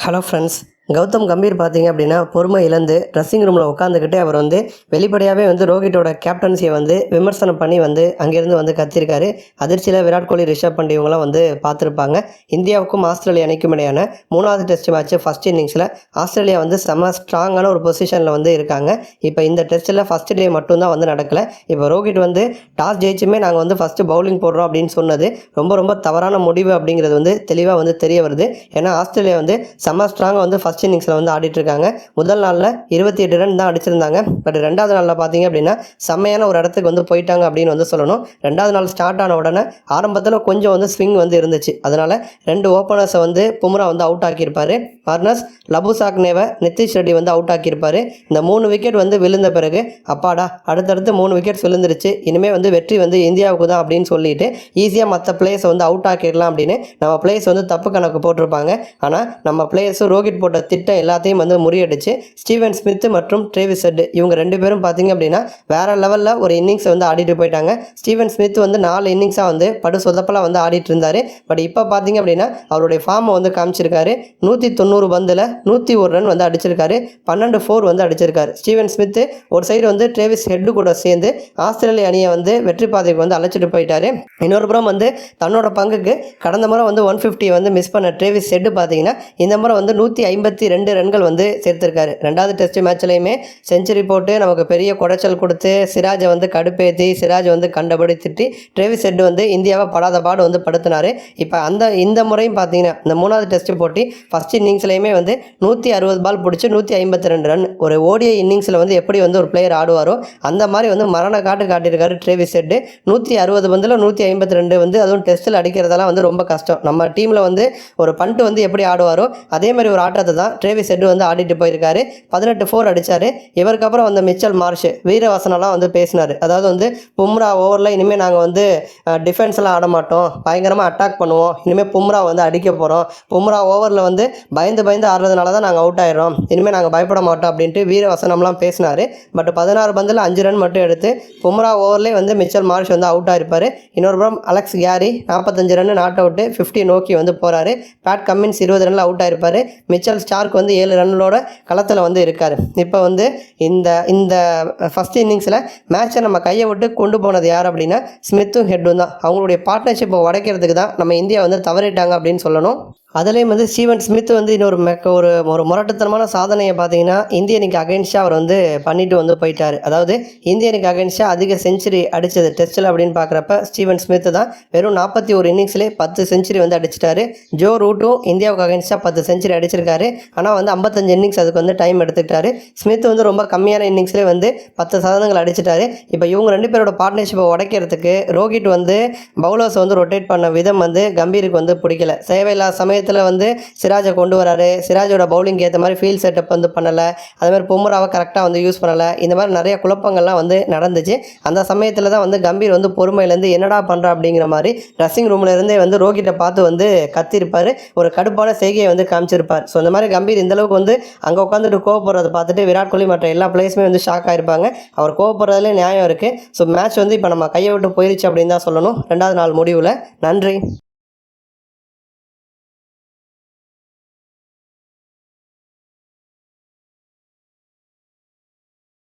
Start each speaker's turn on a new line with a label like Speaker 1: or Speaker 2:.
Speaker 1: Hello friends Gautham Gambhir பார்த்தீங்க அப்படின்னா பொறுமை இழந்து ட்ரெஸ்ஸிங் ரூமில் உட்காந்துக்கிட்டு அவர் வந்து வெளிப்படையாகவே வந்து ரோஹிட்டோட கேப்டன்சியை வந்து விமர்சனம் பண்ணி வந்து அங்கேருந்து வந்து கத்திருக்காரு. அதிர்ச்சியில் விராட் கோலி ரிஷப் பண்ட் இவங்களாம் வந்து பார்த்துருப்பாங்க. இந்தியாவுக்கும் ஆஸ்திரேலியா அணிக்கும் இடையான மூணாவது டெஸ்ட் மேட்ச் ஃபஸ்ட் இன்னிங்ஸில் ஆஸ்திரேலியா வந்து செம ஸ்ட்ராங்கான ஒரு பொசிஷனில் வந்து இருக்காங்க. இப்போ இந்த டெஸ்ட்டில் ஃபஸ்ட் டே மட்டும்தான் வந்து நடக்கலை. இப்போ ரோஹித் வந்து டாஸ் ஜெயிச்சுமே நாங்கள் வந்து ஃபஸ்ட்டு பவுலிங் போடுறோம் அப்படின்னு சொன்னது ரொம்ப ரொம்ப தவறான முடிவு அப்படிங்கிறது வந்து தெளிவாக வந்து தெரிய வருது. ஏன்னா ஆஸ்திரேலியா வந்து செம ஸ்ட்ராங்காக வந்து ஃபஸ்ட் இன்னிங்ஸில் வந்து ஆடிட்டுருக்காங்க. முதல் நாளில் இருபத்தி எட்டு ரன் தான் அடிச்சிருந்தாங்க. பட் ரெண்டாவது நாளில் பார்த்தீங்க அப்படின்னா செம்மையான ஒரு இடத்துக்கு வந்து போயிட்டாங்க அப்படின்னு வந்து சொல்லணும். ரெண்டாவது நாள் ஸ்டார்ட் ஆன உடனே ஆரம்பத்தில் கொஞ்சம் வந்து ஸ்விங் வந்து இருந்துச்சு. அதனால் ரெண்டு ஓப்பனர்ஸை வந்து பும்ரா வந்து அவுட் ஆக்கியிருப்பார். மர்னஸ் லபு சாக்னேவை நிதிஷ் ரெட்டி வந்து அவுட் ஆக்கியிருப்பாரு. இந்த மூணு விக்கெட் வந்து விழுந்த பிறகு அப்பாடா அடுத்தடுத்து மூணு விக்கெட்ஸ் விழுந்துருச்சு. இனிமேல் வந்து வெற்றி வந்து இந்தியாவுக்கு தான் அப்படின்னு சொல்லிட்டு ஈஸியாக மற்ற பிளேயர்ஸை வந்து அவுட் ஆக்கிடலாம் அப்படின்னு நம்ம பிளேயர்ஸ் வந்து தப்பு கணக்கு போட்டிருப்பாங்க. ஆனால் நம்ம பிளேயர்ஸும் ரோஹித் போட்ட திட்டம் எல்லாத்தையும் வந்து முறியடிச்சு ஸ்டீவன் ஸ்மித் மற்றும் ட்ரேவிஸ் ஹெட் இவங்க ரெண்டு பேரும் பார்த்தீங்க அப்படின்னா வேற லெவலில் ஒரு இன்னிங்ஸை வந்து ஆடிட்டு போயிட்டாங்க. ஸ்டீவன் ஸ்மித் வந்து நாலு இன்னிங்ஸாக வந்து படு சொதப்பலாக வந்து ஆடிட்டு இருந்தார். பட் இப்போ பார்த்தீங்க அப்படின்னா அவருடைய ஃபார்மை வந்து காமிச்சிருக்காரு. நூற்றி தொண்ணூறு பந்தில் நூற்றி ஒரு ரன் வந்து அடிச்சிருக்காரு. பன்னெண்டு ஃபோர் வந்து அடிச்சிருக்காரு. ஸ்டீவன் ஸ்மித் ஒரு சைடு வந்து ட்ரேவிஸ் ஹெட்டு கூட சேர்ந்து ஆஸ்திரேலிய அணியை வந்து வெற்றி பாதைக்கு வந்து அழைச்சிட்டு போயிட்டாரு. இன்னொரு புறம் வந்து தன்னோட பங்குக்கு கடந்த முறை வந்து ஒன் ஃபிஃப்டியை வந்து மிஸ் பண்ண ட்ரேவிஸ் ஹெட்டு பார்த்தீங்கன்னா இந்த முறை வந்து நூற்றி ஐம்பத்தி ரெண்டு ரன்கள் வந்து சேர்த்திருக்காரு. ரெண்டாவது டெஸ்ட் மேட்ச்லையுமே செஞ்சுரி போட்டு நமக்கு பெரிய குடைச்சல் கொடுத்து சிராஜை வந்து கடுப்பேற்றி சிராஜ் வந்து கண்டபடி திட்டி ட்ரேவிஸ் ஹெட் வந்து இந்தியாவை படாத பாடு வந்து படுத்தினார். இப்போ அந்த இந்த முறையும் பார்த்தீங்கன்னா இந்த மூணாவது டெஸ்ட் போட்டி ஃபஸ்ட் இன்னிங்ஸ்லையுமே வந்து நூற்றி அறுபது பால் பிடிச்சி நூற்றி ஐம்பத்தி ரெண்டு ரன் ஒரு ஓடிஐ இன்னிங்ஸில் வந்து எப்படி வந்து ஒரு பிளேயர் ஆடுவாரோ அந்த மாதிரி வந்து மரண காட்டு காட்டியிருக்காரு ட்ரேவிஸ் செட்டு நூற்றி அறுபது பந்தில் நூற்றி ஐம்பத்தி ரெண்டு வந்து அதுவும் டெஸ்ட்டில் அடிக்கிறதெல்லாம் வந்து ரொம்ப கஷ்டம். நம்ம டீமில் வந்து ஒரு பண்ட்டு வந்து எப்படி ஆடுவாரோ அதே மாதிரி ஒரு ஆட்டத்தை தான் ட்ரேவிஸ் ஹெட் வந்து ஆடிட்டு போயிருக்காரு. பதினெட்டு ஃபோர் அடித்தார் இவருக்கு அப்புறம் வந்து மிச்சல் மார்ஷ். வீரவசனம்லாம் வந்து பேசினார். அதாவது வந்து பும்ரா ஓவரில் இனிமேல் நாங்கள் வந்து டிஃபென்ஸ்லாம் ஆட மாட்டோம். பயங்கரமாக அட்டாக் பண்ணுவோம். இனிமேல் பும்ரா வந்து அடிக்க போகிறோம் பும்ரா ஓவரில் வந்து பயந்து பயந்து ஆடுறதுனால தான் நாங்கள் அவுட் ஆயிடுறோம். இனிமேல் நாங்கள் பயப்பட மாட்டோம் அப்படின்ட்டு வீரவசனம்லாம் பேசினார். பட் பதினாறு பந்தில் அஞ்சு ரன் மட்டும் எடுத்து பும்ரா ஓவர்லேயே வந்து மிச்சல் மார்ஷ் வந்து அவுட் ஆகிருப்பார் இன்னொரு புறம் அலெக்ஸ் கேரி நாற்பத்தஞ்சு ரன் நாட் அவுட்டு ஃபிஃப்டி நோக்கி வந்து போகிறாரு பேட் கம்மின்ஸ் இருபது ரனில் அவுட் ஆயிருப்பார். மிச்சல் ஸ்டார்க் வந்து ஏழு ரன்னோட களத்தில் வந்து இருக்கார். இப்போ வந்து இந்த இந்த ஃபஸ்ட் இன்னிங்ஸில் மேட்சை நம்ம கையை விட்டு கொண்டு போனது யார் அப்படின்னா ஸ்மித்தும் ஹெட்டும் தான். அவங்களுடைய பார்ட்னர்ஷிப்பை உடைக்கிறதுக்கு தான் நம்ம இந்தியா வந்து தவறிட்டாங்க அப்படின்னு சொல்லணும். அதுலேயும் வந்து ஸ்டீவன் ஸ்மித் வந்து இன்னொரு மெக்க ஒரு ஒரு முரட்டுத்தனமான சாதனையை பார்த்தீங்கன்னா இந்திய அணிக்கு அகைன்ஸ்டாக அவர் வந்து பண்ணிட்டு வந்து போயிட்டார். அதாவது இந்திய அணிக்கு அகைன்ஸ்டாக அதிக செஞ்சுரி அடித்தது டெஸ்ட்டில் அப்படின்னு பார்க்குறப்ப ஸ்டீவன் ஸ்மித் தான் வெறும் நாற்பத்தி ஒரு இன்னிங்ஸ்லேயே பத்து செஞ்சுரி வந்து அடிச்சிட்டாரு. ஜோ ரூட்டும் இந்தியாவுக்கு அகைன்ஸ்டாக பத்து செஞ்சுரி அடிச்சிருக்காரு. ஆனால் வந்து ஐம்பத்தஞ்சு இன்னிங்ஸ் அதுக்கு வந்து டைம் எடுத்துக்கிட்டாரு. ஸ்மித் வந்து ரொம்ப கம்மியான இன்னிங்ஸ்லேயே வந்து பத்து சதவீதங்கள் அடிச்சிட்டாரு. இப்போ இவங்க ரெண்டு பேரோட பார்ட்னர்ஷிப்பை உடைக்கிறதுக்கு ரோஹித் வந்து பவுலர்ஸ் வந்து ரொட்டேட் பண்ண விதம் வந்து கம்பீருக்கு வந்து பிடிக்கல. தேவையில்லாத சமயத்தில் வந்து சிராஜை கொண்டு வராரு. சிராஜோட பவுலிங் ஏற்ற மாதிரி ஃபீல்ட் செட்டப் வந்து பண்ணலை. அதுமாதிரி பொம்முராவை கரெக்டாக வந்து யூஸ் பண்ணலை. இந்த மாதிரி நிறைய குழப்பங்கள்லாம் வந்து நடந்துச்சு. அந்த சமயத்தில் தான் வந்து கம்பீர் வந்து பொறுமையிலேருந்து என்னடா பண்ணுறா அப்படிங்கிற மாதிரி ட்ரெஸ்ஸிங் ரூமில் இருந்தே வந்து ரோகிட்ட பார்த்து வந்து கத்திருப்பார். ஒரு கடுப்பான செய்கையை வந்து காமிச்சிருப்பார். ஸோ இந்த மாதிரி கம்பீர் இந்தளவுக்கு வந்து அங்கே உட்காந்துட்டு கோவப்படுறதை பார்த்துட்டு விராட் கோலி மற்ற எல்லா பிளேயர்ஸுமே வந்து ஷாக் ஆகிருப்பாங்க அவர் கோவப்படுறதுல நியாயம் இருக்குது ஸோ மேட்ச் வந்து இப்போ நம்ம கையை விட்டு போயிருச்சு அப்படின்னு தான் சொல்லணும். ரெண்டாவது நாள் முடிவில். நன்றி.